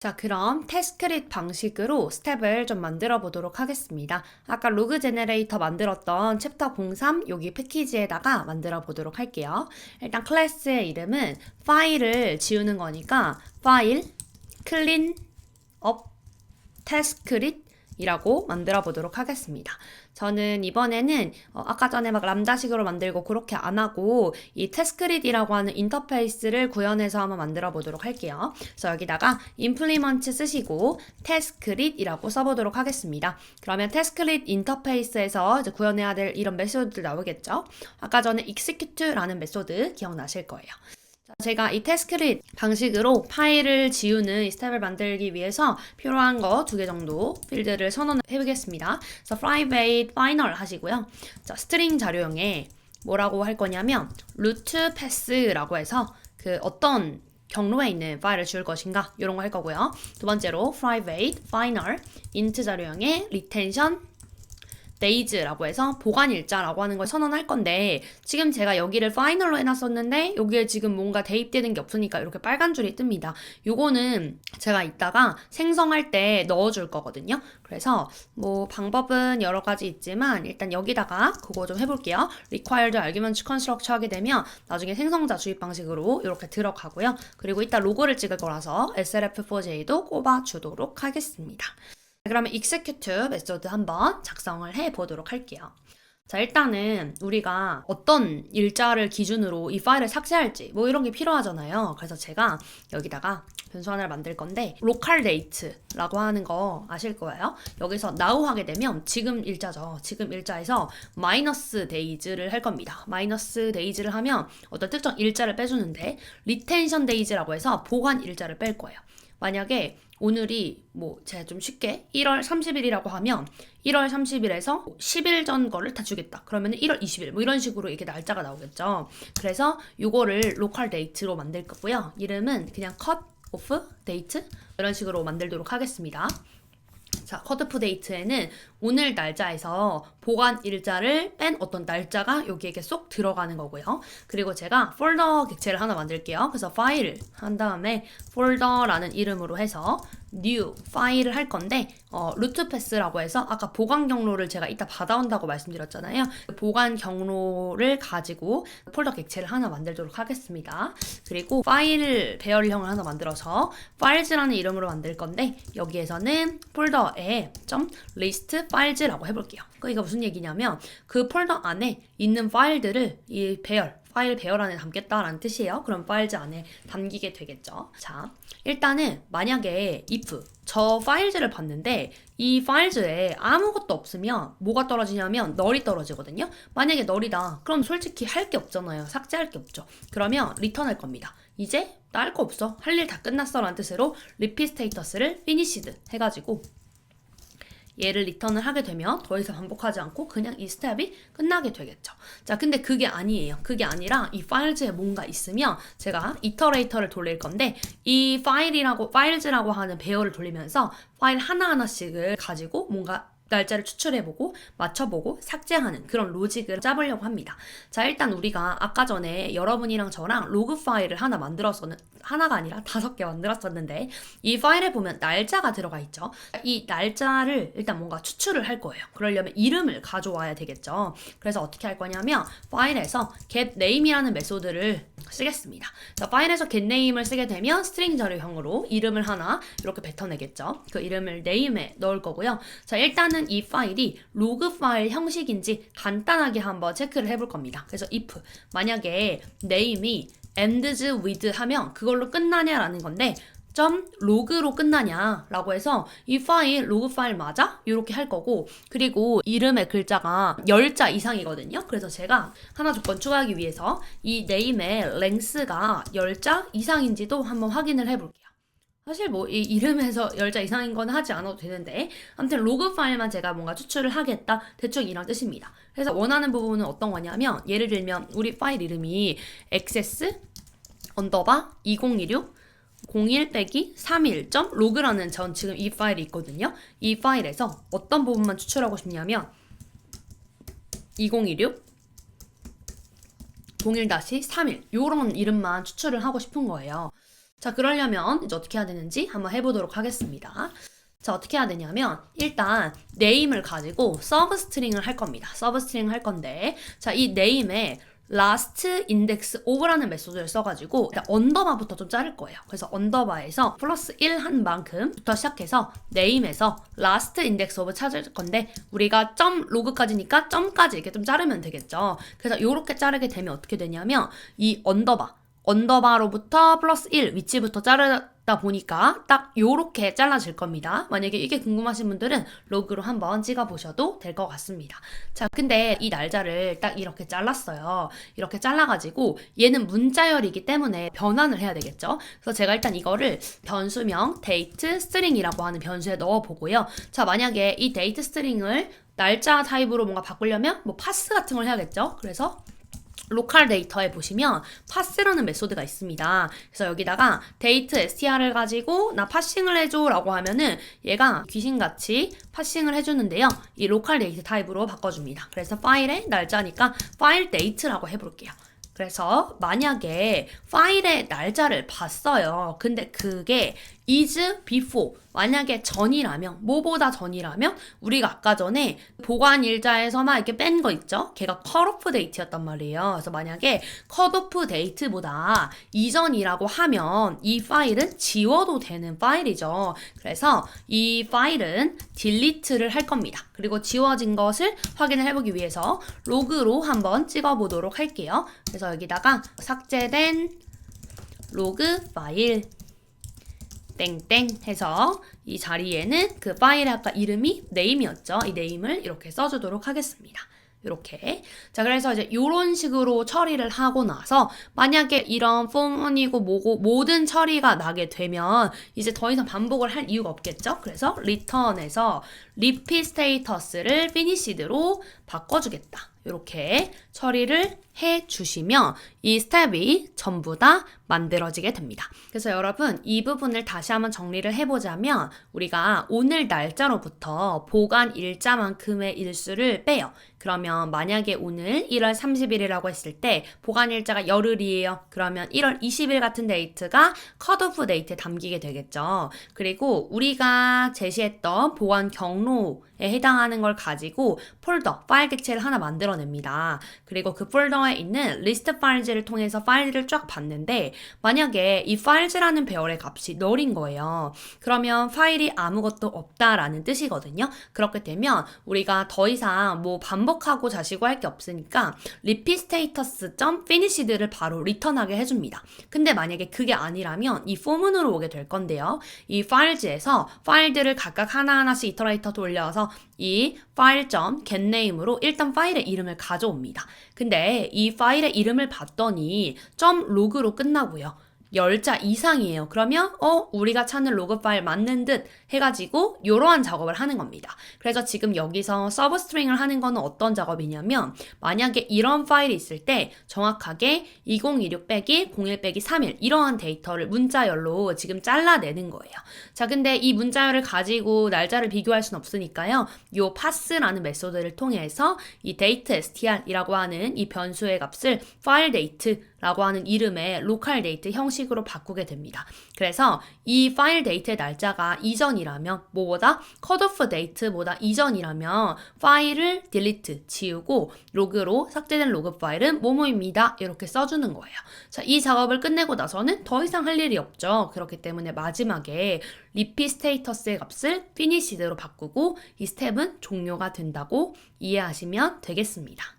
자, 그럼 태스크릿 방식으로 스텝을 좀 만들어 보도록 하겠습니다. 아까 로그 제네레이터 만들었던 챕터 03 여기 패키지에다가 만들어 보도록 할게요. 일단 클래스의 이름은 파일을 지우는 거니까 파일 클린 업 태스크릿 이라고 만들어 보도록 하겠습니다. 저는 이번에는 어, 아까 전에 막 람다식으로 만들고 그렇게 안 하고 이 태스크릿이라고 하는 인터페이스를 구현해서 한번 만들어 보도록 할게요. 그래서 여기다가 implement 쓰시고 태스크릿이라고 써보도록 하겠습니다. 그러면 태스크릿 인터페이스에서 이제 구현해야 될 이런 메소드들 나오겠죠. 아까 전에 execute라는 메소드 기억나실 거예요. 자, 제가 이 태스크릿 방식으로 파일을 지우는 이 스텝을 만들기 위해서 필요한 거 두 개 정도 필드를 선언해 보겠습니다. 그래서 private final 하시고요. 자, 스트링 자료형에 뭐라고 할 거냐면 root pass라고 해서 그 어떤 경로에 있는 파일을 지울 것인가 이런 거 할 거고요. 두 번째로 private final int 자료형에 retention days라고 해서 보관 일자라고 하는 걸 선언할 건데 지금 제가 여기를 파이널로 해놨었는데 여기에 지금 뭔가 대입되는 게 없으니까 이렇게 빨간 줄이 뜹니다. 요거는 제가 이따가 생성할 때 넣어줄 거거든요. 그래서 뭐 방법은 여러 가지 있지만 일단 여기다가 그거 좀 해볼게요. required argument construct 하게 되면 나중에 생성자 주입 방식으로 이렇게 들어가고요. 그리고 이따 로고를 찍을 거라서 srf4j도 꼽아주도록 하겠습니다. 그러면 execute 메소드 한번 작성을 해 보도록 할게요. 자, 일단은 우리가 어떤 일자를 기준으로 이 파일을 삭제할지 뭐 이런 게 필요하잖아요. 그래서 제가 여기다가 변수 하나를 만들 건데 local date라고 하는 거 아실 거예요. 여기서 now 하게 되면 지금 일자죠. 지금 일자에서 마이너스 days를 할 겁니다. 마이너스 days를 하면 어떤 특정 일자를 빼주는데 retention days라고 해서 보관 일자를 뺄 거예요. 만약에 오늘이 뭐 제가 좀 쉽게 1월 30일이라고 하면 1월 30일에서 10일 전 거를 다 주겠다. 그러면 1월 20일 뭐 이런 식으로 이게 날짜가 나오겠죠. 그래서 요거를 로컬 데이트로 만들 거고요. 이름은 그냥 cut off date 이런 식으로 만들도록 하겠습니다. 자, 컷오프 데이트에는 오늘 날짜에서 보관 일자를 뺀 어떤 날짜가 여기에게 쏙 들어가는 거고요. 그리고 제가 폴더 객체를 하나 만들게요. 그래서 파일 한 다음에 폴더라는 이름으로 해서 new 파일을 할 건데 어, 루트 패스라고 해서 아까 보관 경로를 제가 이따 받아온다고 말씀드렸잖아요. 그 보관 경로를 가지고 폴더 객체를 하나 만들도록 하겠습니다. 그리고 파일 배열형을 하나 만들어서 files라는 이름으로 만들 건데 여기에서는 폴더에 점 list files라고 해볼게요. 그러니까 무슨 얘기냐면 그 폴더 안에 있는 파일들을 이 배열 파일 배열 안에 담겠다라는 뜻이에요. 그럼 파일즈 안에 담기게 되겠죠. 자, 일단은 만약에 if 저 파일즈를 봤는데 이 파일즈에 아무것도 없으면 뭐가 떨어지냐면 널이 떨어지거든요. 만약에 널이다. 그럼 솔직히 할 게 없잖아요. 삭제할 게 없죠. 그러면 리턴할 겁니다. 이제 나 할 거 없어. 할 일 다 끝났어 라는 뜻으로 repeat status를 finished 해가지고 얘를 리턴을 하게 되면 더 이상 반복하지 않고 그냥 이 스텝이 끝나게 되겠죠. 자, 근데 그게 아니에요. 그게 아니라 이 파일즈에 뭔가 있으면 제가 이터레이터를 돌릴 건데 이 파일이라고 파일즈라고 하는 배열을 돌리면서 파일 하나하나씩을 가지고 뭔가 날짜를 추출해보고 맞춰보고 삭제하는 그런 로직을 짜보려고 합니다. 자, 일단 우리가 아까 전에 여러분이랑 저랑 로그 파일을 하나 만들었었는 하나가 아니라 다섯 개 만들었었는데 이 파일에 보면 날짜가 들어가 있죠. 이 날짜를 일단 뭔가 추출을 할 거예요. 그러려면 이름을 가져와야 되겠죠. 그래서 어떻게 할 거냐면 파일에서 getName이라는 메소드를 쓰겠습니다. 자, 파일에서 getName을 쓰게 되면 스트링 자료형으로 이름을 하나 이렇게 뱉어내겠죠. 그 이름을 name에 넣을 거고요. 자, 일단은 이 파일이 로그 파일 형식인지 간단하게 한번 체크를 해볼 겁니다. 그래서 if 만약에 name이 ends with 하면 그걸로 끝나냐라는 건데 점 로그로 끝나냐라고 해서 이 파일 로그 파일 맞아? 이렇게 할 거고 그리고 이름의 글자가 10자 이상이거든요. 그래서 제가 하나 조건 추가하기 위해서 이 name의 length가 10자 이상인지도 한번 확인을 해볼게요. 사실 뭐 이 이름에서 10자 이상인 건 하지 않아도 되는데 아무튼 로그 파일만 제가 뭔가 추출을 하겠다 대충 이런 뜻입니다. 그래서 원하는 부분은 어떤 거냐면 예를 들면 우리 파일 이름이 access 언더바 2016 01 빼기 31점 로그라는 전 지금 이 파일이 있거든요. 이 파일에서 어떤 부분만 추출하고 싶냐면 2016 01-31 요런 이름만 추출을 하고 싶은 거예요. 자, 그러려면 이제 어떻게 해야 되는지 한번 해보도록 하겠습니다. 자, 어떻게 해야 되냐면, 일단, 네임을 가지고 서브 스트링을 할 겁니다. 서브 스트링 할 건데, 자, 이 네임에 last index of라는 메소드를 써가지고, 일단 언더바부터 좀 자를 거예요. 그래서 언더바에서 플러스 1 한 만큼부터 시작해서 네임에서 last index of 찾을 건데, 우리가 점 로그까지니까 점까지 이렇게 좀 자르면 되겠죠. 그래서 이렇게 자르게 되면 어떻게 되냐면, 이 언더바, 언더바로부터 플러스 1 위치부터 자르다 보니까 딱 요렇게 잘라질 겁니다. 만약에 이게 궁금하신 분들은 로그로 한번 찍어 보셔도 될 것 같습니다. 자, 근데 이 날짜를 딱 이렇게 잘랐어요. 이렇게 잘라가지고 얘는 문자열이기 때문에 변환을 해야 되겠죠. 그래서 제가 일단 이거를 변수명 데이트 스트링이라고 하는 변수에 넣어 보고요. 자, 만약에 이 데이트 스트링을 날짜 타입으로 뭔가 바꾸려면 뭐 파스 같은 걸 해야겠죠. 그래서 로컬 데이터에 보시면 파스라는 메소드가 있습니다. 그래서 여기다가 데이트 str을 가지고 나 파싱을 해줘 라고 하면은 얘가 귀신같이 파싱을 해주는데요. 이 로컬 데이트 타입으로 바꿔줍니다. 그래서 파일의 날짜니까 파일 데이트라고 해볼게요. 그래서 만약에 파일의 날짜를 봤어요. 근데 그게 is before 만약에 전이라면 뭐보다 전이라면 우리가 아까 전에 보관 일자에서만 이렇게 뺀 거 있죠? 걔가 컷오프 데이트였단 말이에요. 그래서 만약에 컷오프 데이트보다 이전이라고 하면 이 파일은 지워도 되는 파일이죠. 그래서 이 파일은 딜리트를 할 겁니다. 그리고 지워진 것을 확인을 해보기 위해서 로그로 한번 찍어보도록 할게요. 그래서 여기다가 삭제된 로그 파일 땡땡 해서 이 자리에는 그 파일의 아까 이름이 네임이었죠. 이 네임을 이렇게 써주도록 하겠습니다. 이렇게. 자, 그래서 이제 이런 식으로 처리를 하고 나서 만약에 이런 폼이고 뭐고 모든 처리가 나게 되면 이제 더 이상 반복을 할 이유가 없겠죠? 그래서 return에서 repeat status를 finished로 바꿔주겠다. 이렇게 처리를 해 주시면 이 스텝이 전부 다 만들어지게 됩니다. 그래서 여러분 이 부분을 다시 한번 정리를 해보자면 우리가 오늘 날짜로부터 보관 일자만큼의 일수를 빼요. 그러면 만약에 오늘 1월 30일이라고 했을 때 보관 일자가 열흘이에요. 그러면 1월 20일 같은 데이트가 컷오프 데이트에 담기게 되겠죠. 그리고 우리가 제시했던 보관 경로에 해당하는 걸 가지고 폴더, 파일 객체를 하나 만들어 냅니다. 그리고 그 폴더에 있는 리스트 파일즈를 통해서 파일들을 쫙 봤는데 만약에 이 파일즈라는 배열의 값이 널인 거예요. 그러면 파일이 아무것도 없다라는 뜻이거든요. 그렇게 되면 우리가 더 이상 뭐 반복하고 자시고 할 게 없으니까 repeat status finished를 바로 리턴하게 해줍니다. 근데 만약에 그게 아니라면 이 포문으로 오게 될 건데요. 이 파일즈에서 파일들을 각각 하나하나씩 이터레이터 돌려서 이 파일.getName으로 getName으로 일단 파일의 이름 을 가져옵니다. 근데 이 파일의 이름을 봤더니 .log로 끝나고요. 열자 이상이에요. 그러면 어 우리가 찾는 로그 파일 맞는 듯 해가지고 이러한 작업을 하는 겁니다. 그래서 지금 여기서 서브 스트링을 하는 거는 어떤 작업이냐면 만약에 이런 파일이 있을 때 정확하게 2026 빼기 01 빼기 3일 이러한 데이터를 문자열로 지금 잘라내는 거예요. 자 근데 이 문자열을 가지고 날짜를 비교할 수는 없으니까요. 요 pass라는 메소드를 통해서 이 date str이라고 하는 이 변수의 값을 파일 데이트 라고 하는 이름의 로컬 데이트 형식으로 바꾸게 됩니다. 그래서 이 파일 데이트의 날짜가 이전이라면 뭐보다 컷오프 데이트보다 이전이라면 파일을 딜리트 지우고 로그로 삭제된 로그 파일은 뭐뭐입니다. 이렇게 써주는 거예요. 자, 이 작업을 끝내고 나서는 더 이상 할 일이 없죠. 그렇기 때문에 마지막에 리피 스테이터스의 값을 피니시드로 바꾸고 이 스텝은 종료가 된다고 이해하시면 되겠습니다.